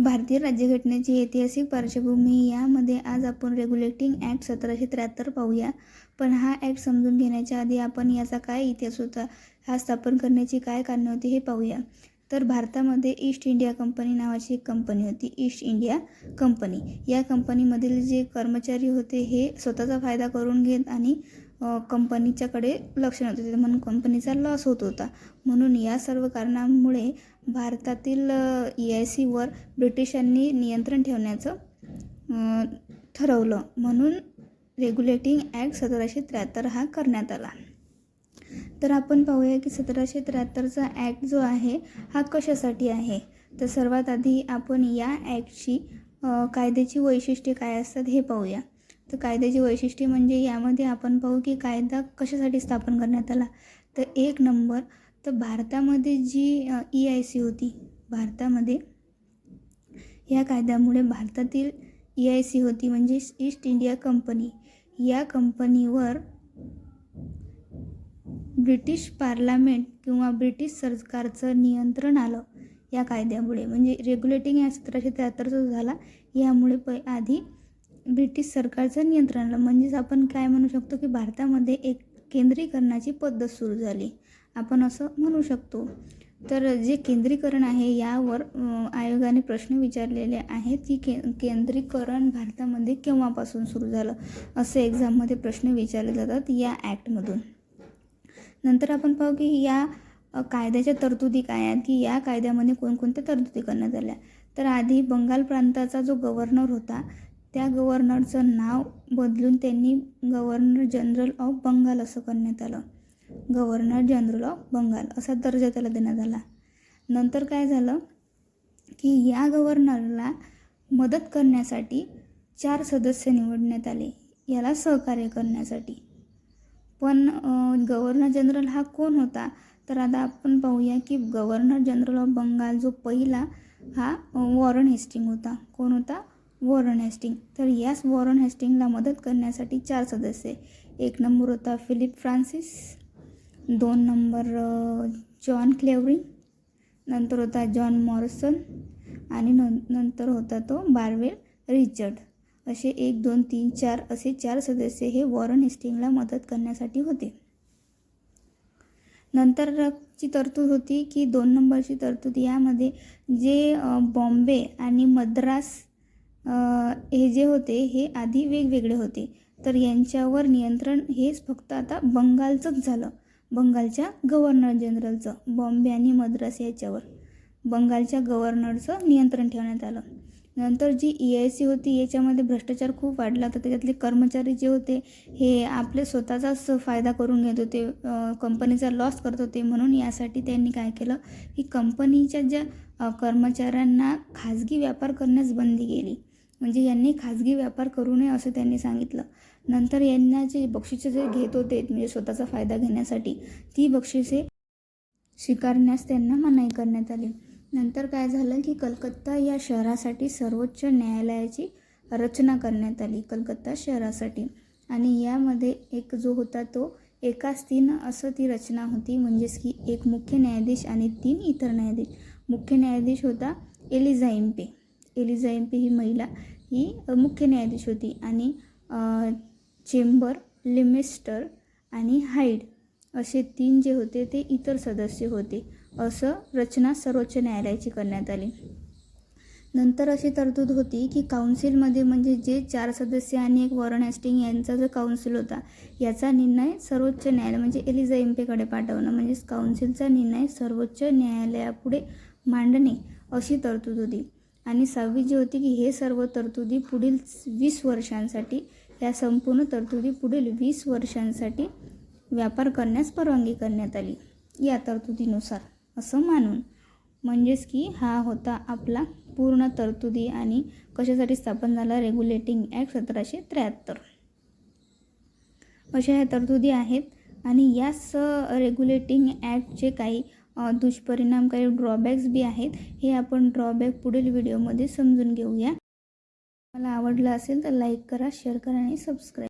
भारतीय राज्यघटनेची ऐतिहासिक पार्श्वभूमी यामध्ये आज आपण रेग्युलेटिंग ॲक्ट सतराशे त्र्याहत्तर पाहूया. पण हा ॲक्ट समजून घेण्याच्या आधी आपण याचा काय इतिहास होता हा स्थापन करण्याची काय कारणे होती हे पाहूया. तर भारतामध्ये ईस्ट इंडिया कंपनी नावाची एक कंपनी होती ईस्ट इंडिया कंपनी या कंपनीमधील जे कर्मचारी होते हे स्वतःचा फायदा करून घेत आणि कंपनीच्याकडे लक्ष नव्हतं देत म्हणून कंपनीचा लॉस होत होता. म्हणून या सर्व कारणांमुळे भारतातील ई आय सीवर ब्रिटिशांनी नियंत्रण ठेवण्याचं ठरवलं. म्हणून रेग्युलेटिंग ॲक्ट सतराशे त्र्याहत्तर हा करण्यात आला. तर आपण पाहूया की सतराशे त्र्याहत्तरचा ॲक्ट जो आहे हा कशासाठी आहे? तर सर्वात आधी आपण या ॲक्टची कायद्याची वैशिष्ट्ये काय असतात हे पाहूया. तर कायद्याची वैशिष्ट्ये म्हणजे यामध्ये आपण पाहू की कायदा कशासाठी स्थापन करण्यात आला? तर एक नंबर तर भारतामध्ये जी ई आय सी होती भारतामध्ये या कायद्यामुळे भारतातील ई आय सी होती म्हणजे ईस्ट इंडिया कंपनी या कंपनीवर ब्रिटिश पार्लमेंट किंवा ब्रिटिश सरकारचं नियंत्रण आलं या कायद्यामुळे. म्हणजे रेग्युलेटिंग या सतराशे त्र्याहत्तरचा झाला यामुळे प आधी ब्रिटिश सरकारचं नियंत्रणाला म्हणजेच आपण काय म्हणू शकतो की भारतामध्ये एक केंद्रीकरणाची पद्धत सुरू झाली. आपण असं म्हणू शकतो. तर जे केंद्रीकरण आहे यावर आयोगाने प्रश्न विचारलेले आहेत की के केंद्रीकरण भारतामध्ये केव्हापासून सुरू झालं? असे एक्झाममध्ये प्रश्न विचारले जातात या ॲक्टमधून नंतर आपण पाहू की या कायद्याच्या तरतुदी काय आहेत की या कायद्यामध्ये कोणकोणत्या तरतुदी करण्यात आल्या? तर आधी बंगाल प्रांताचा जो गव्हर्नर होता त्या गव्हर्नरचं नाव बदलून त्यांनी गव्हर्नर जनरल ऑफ बंगाल असं करण्यात आलं. गव्हर्नर जनरल ऑफ बंगाल असा दर्जा त्याला देण्यात आला. नंतर काय झालं की या गव्हर्नरला मदत करण्यासाठी चार सदस्य निवडण्यात आले. याला सहकार्य करण्यासाठी. पण गव्हर्नर जनरल हा कोण होता? तर आता आपण पाहूया की गव्हर्नर जनरल ऑफ बंगाल जो पहिला हा वॉरन हेस्टिंग होता. कोण होता? Warren Hastings. तर याच वॉरन हेस्टिंगला मदत करण्यासाठी चार सदस्य एक नंबर होता फिलिप फ्रान्सिस दोन नंबर जॉन क्लेवरिंग नंतर होता जॉन मॉरिसन आणि नं नंतर होता तो बारवेल रिचर्ड. असे एक दोन तीन चार असे चार सदस्य हे वॉरन हेस्टिंगला मदत करण्यासाठी होते. नंतरची तरतूद होती की दोन नंबरची तरतूद यामध्ये जे बॉम्बे आणि मद्रास हे जे होते हे आधी वेगवेगळे होते. तर यांच्यावर नियंत्रण हेच फक्त आता बंगालचंच झालं. बंगालच्या गव्हर्नर जनरलचं बॉम्बे आणि मद्रास याच्यावर. बंगालच्या गव्हर्नरचं नियंत्रण ठेवण्यात आलं. नंतर जी ई आय सी होती याच्यामध्ये भ्रष्टाचार खूप वाढला. तर त्याच्यातले कर्मचारी जे होते हे आपले स्वतःचाच फायदा करून घेत होते. कंपनीचा लॉस करत होते. म्हणून यासाठी त्यांनी काय केलं की कंपनीच्या ज्या कर्मचाऱ्यांना खाजगी व्यापार करण्यास बंदी केली. म्हणजे यांनी खाजगी व्यापार करू नये असं त्यांनी सांगितलं. नंतर यांना जे बक्षिसे जे घेत होते म्हणजे स्वतःचा फायदा घेण्यासाठी ती बक्षिसे स्वीकारण्यास त्यांना मनाई करण्यात आली. नंतर काय झालं की कलकत्ता या शहरासाठी सर्वोच्च न्यायालयाची रचना करण्यात आली कलकत्ता शहरासाठी. आणि यामध्ये एक जो होता तो एकाच तीन असं ती रचना होती म्हणजेच की एक मुख्य न्यायाधीश आणि तीन इतर न्यायाधीश. मुख्य न्यायाधीश होता एलिझा इम्पे. एलिझा इम्पे ही महिला ही मुख्य न्यायाधीश होती आणि चेंबर लिमिस्टर आणि हाईड असे तीन जे होते ते इतर सदस्य होते असं रचना सर्वोच्च न्यायालयाची करण्यात आली. नंतर अशी तरतूद होती की काउन्सिलमध्ये म्हणजे जे चार सदस्य आणि एक वॉरन हॅस्टिंग यांचा जो काउन्सिल होता याचा निर्णय सर्वोच्च न्यायालय म्हणजे एलिझा एम्पेकडे पाठवणं म्हणजेच काउन्सिलचा निर्णय सर्वोच्च न्यायालयापुढे मांडणे अशी तरतूद होती. आणि सहावी जी होती की हे सर्व तरतुदी पुढील वीस वर्षांसाठी या संपूर्ण तरतुदी पुढील वीस वर्षांसाठी व्यापार करण्यास परवानगी करण्यात आली. या तरतुदीनुसार असं मानून म्हणजेच की हा होता आपला पूर्ण तरतुदी आणि कशासाठी स्थापन झाला? रेग्युलेटिंग ॲक्ट सतराशे त्र्याहत्तर. अशा ह्या तरतुदी आहेत आणि याच रेग्युलेटिंग ॲक्टचे काही दुष्परिणाम काही ड्रॉबॅक्स बी आहेत हे आपण ड्रॉबॅक पुढील व्हिडिओमध्ये समजून घेऊया. मला आवडलं असेल तर लाईक करा शेअर करा आणि सबस्क्राईब